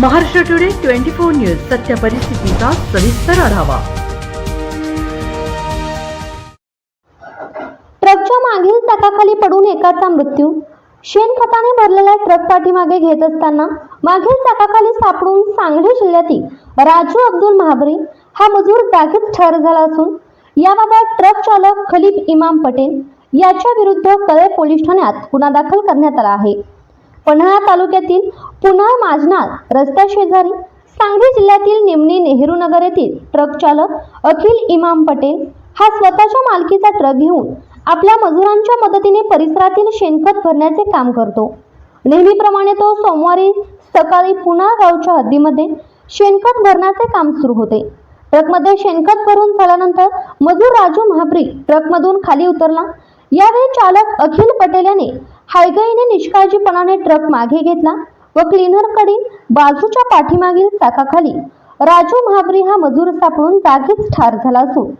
Maharashtra today twenty four news सत्य परिस्थितीचा सविस्तर आढावा. ट्रकच्या मागील चाकाखाली पडून एकाचा मृत्यू. शेणखताने भरलेला ट्रक पाठीमागे घेत असताना मागील चाकाखाली सापडून सांगली जिल्ह्यातील राजू अब्दुल महाबरी हा मजूर जागीच ठार झाला असून याबाबत ट्रक चालक खलीफ इमाम पटेल याच्या विरुद्ध कळे पोलीस ठाण्यात गुन्हा दाखल करण्यात आला आहे. पन्हाळा तालुक्यातील पुन्हा माजनाळ रस्त्या शेजारी सांगली जिल्ह्यातील निमणी नेहरू नगर येथील ट्रक चालक अखिल इमाम पटेल हा स्वतःच्या मालकीचा ट्रक घेऊन आपल्या मजुरांच्या मदतीने परिसरातील शेणखत भरण्याचे काम करतो. नेहमीप्रमाणे तो सोमवारी सकाळी पुन्हा गावच्या हद्दीमध्ये शेणखत भरण्याचे काम सुरू होते. ट्रकमध्ये शेणखत भरून झाल्यानंतर मजूर राजू महाबरी ट्रकमधून खाली उतरला. यावेळी चालक अखिल पटेल यांनी हायगईने निष्काळजीपणाने ट्रक मागे घेतला व क्लीनरकडील बाजूच्या पाठीमागील चाकाखाली राजू महाबरी हा मजूर सापडून जागीच ठार झाला असून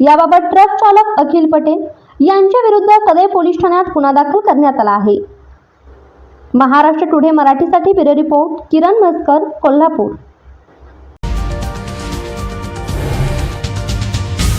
याबाबत ट्रक चालक अखिल पटेल यांच्या विरुद्ध कदय पोलीस ठाण्यात गुन्हा दाखल करण्यात आला आहे. महाराष्ट्र टुडे मराठीसाठी ब्युरो रिपोर्ट किरण मस्कर कोल्हापूर.